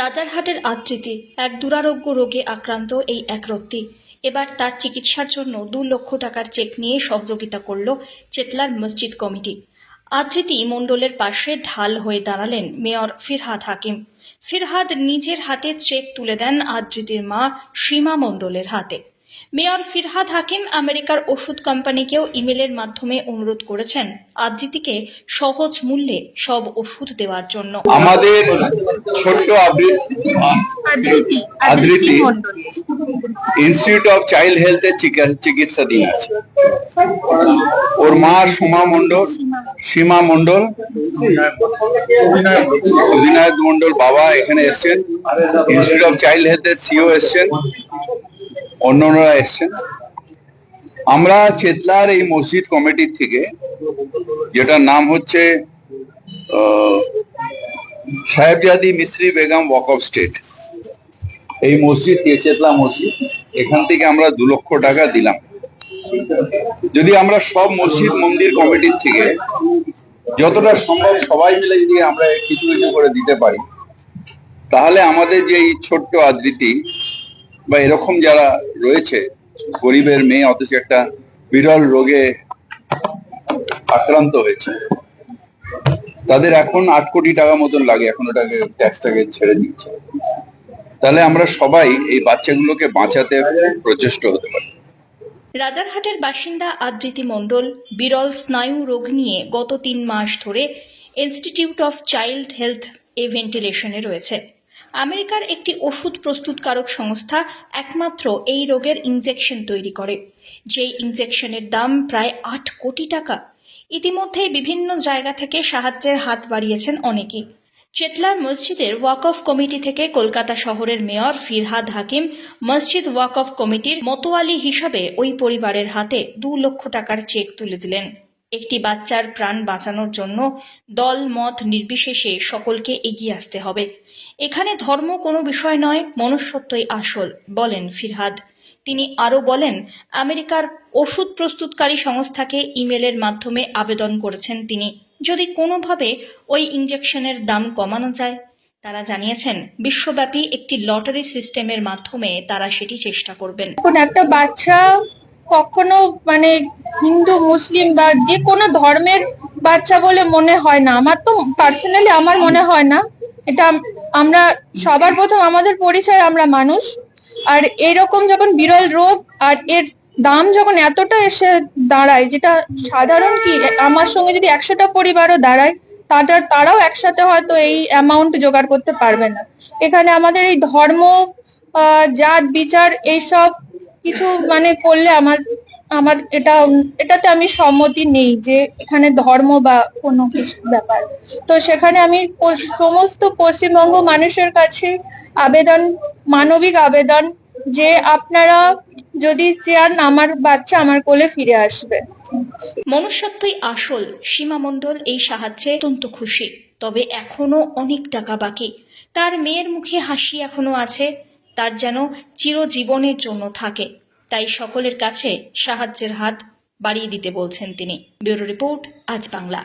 রাজারহাটের আদৃতি এক দুরারোগ্য রোগে আক্রান্ত এই এক একরত্তি এবার তার চিকিৎসার জন্য দু লক্ষ টাকার চেক নিয়ে সহযোগিতা করল চেতলার মসজিদ কমিটি। আদৃতি মণ্ডলের পাশে ঢাল হয়ে দাঁড়ালেন মেয়র ফিরহাদ হাকিম। ফিরহাদ নিজের হাতে চেক তুলে দেন আদৃতির মা সীমা মণ্ডলের হাতে। মেয়র ফিরহাদ হাকিম আমেরিকার ওষুধ কোম্পানিকেও ইমেলের মাধ্যমে অনুরোধ করেছেন আদৃতিকে সহজ মূল্যে সব ওষুধ দেওয়ার জন্য। আমাদের ছোট্ট আবৃ- Adriti Adriti. Institute of child হেলথে চিকিৎসা দিয়ে আছে ওর মা সুমা মন্ডল সীমা মন্ডল অধিনায়ক মন্ডল বাবা এখানে এসছেন। ইনস্টিটিউট অফ চাইল্ড হেলথের সিও এসছেন। অন্যান্যরা এসছেন। আমরা চেতলার এই মসজিদ কমিটির থেকে, যেটার নাম হচ্ছে সাহেবজাদি মিস্ত্রি বেগম ওয়াক অফ স্টেট এই মসজিদ চেতলা মসজিদ, এখান থেকে আমরা দু লক্ষ টাকা দিলাম। যদি আমরা সব মসজিদ মন্দির কমিটির থেকে যতটা সম্ভব সবাই মিলে যদি আমরা কিছু কিছু করে দিতে পারি, তাহলে আমাদের যে এই ছোট্ট আদৃতি বা এরকম যারা রয়েছে, গরিবের মেয়ে, অথচ একটা বিরল রোগে আক্রান্ত হয়েছে, তাদের এখন আট কোটি টাকা মতন লাগে, এখন ওটাকে ট্যাক্সটাকে ছেড়ে দিচ্ছে। তাহলে আমরা সবাই এই বাচ্চাগুলোকে বাঁচাতে প্রচেষ্ট হতে পারি। রাজারহাটের বাসিন্দা আদৃতি মণ্ডল বিরল স্নায়ু রোগ নিয়ে গত তিন মাস ধরে ইনস্টিটিউট অফ চাইল্ড হেলথ এ ভেন্টিলেশনে রয়েছে। আমেরিকার একটি ওষুধ প্রস্তুতকারক সংস্থা একমাত্র এই রোগের ইনজেকশন তৈরি করে। যেই ইনজেকশনের দাম প্রায় আট কোটি টাকা। ইতিমধ্যেই বিভিন্ন জায়গা থেকে সাহায্যের হাত বাড়িয়েছেন অনেকেই। চেতলার মসজিদের ওয়াক অফ কমিটি থেকে কলকাতা শহরের মেয়র ফিরহাদ হাকিম মসজিদ ওয়াক অফ কমিটির মতোয়ালি হিসাবে ওই পরিবারের হাতে দু লক্ষ টাকার চেক তুলে দিলেন। একটি বাচ্চার প্রাণ বাঁচানোর জন্য দল মত নির্বিশেষে সকলকে এগিয়ে আসতে হবে। এখানে ধর্ম কোনো বিষয় নয়, মনুষ্যত্বই আসল, বলেন ফিরহাদ। তিনি আরও বলেন, আমেরিকার ওষুধ প্রস্তুতকারী সংস্থাকে ইমেলের মাধ্যমে আবেদন করেছেন তিনি। যদি কোনোভাবে ওই ইঞ্জেকশনের দাম কমানো যায়, তারা জানিয়েছেন, বিশ্বব্যাপী একটি লটারি সিস্টেমের মাধ্যমে তারা সেটি চেষ্টা করবেন। একটা বাচ্চা কখনো মানে হিন্দু, মুসলিম বা যে কোনো ধর্মের বাচ্চা বলে মনে হয় না। আমার তো পার্সোনালি আমার মনে হয় না। এটা আমরা সবার প্রথম আমাদের পরিচয় আমরা মানুষ। আর এরকম যখন বিরল রোগ আর এর দাম যখন এতটা এসে দাঁড়ায়, যেটা সাধারণ কি, আমার সঙ্গে যদি একশোটা পরিবারও দাঁড়ায় তারা তারাও একসাথে হয়তো এই অ্যামাউন্ট জোগাড় করতে পারবে না। এখানে আমাদের এই ধর্ম জাত, বিচার, এইসব কিছু মানে করলে আমার আমার এটা, এটাতে আমি সম্মতি নেই যে এখানে ধর্ম বা কোনো কিছু ব্যাপার। তো সেখানে আমি সমস্ত পশ্চিমবঙ্গ মানুষের কাছে আবেদন, মানবিক আবেদন যে আপনারা যদি চেয়ার আমার বাচ্চা আমার কোলে ফিরে আসবে। মনুষ্যত্বই আসল সীমা মণ্ডল এই সাহায্যে অত্যন্ত খুশি। তবে এখনও অনেক টাকা বাকি। তার মেয়ের মুখে হাসি এখনও আছে। তার যেন চিরজীবনের জন্য থাকে। তাই সকলের কাছে সাহায্যের হাত বাড়িয়ে দিতে বলছেন তিনি। ব্যুরো রিপোর্ট, আজ বাংলা।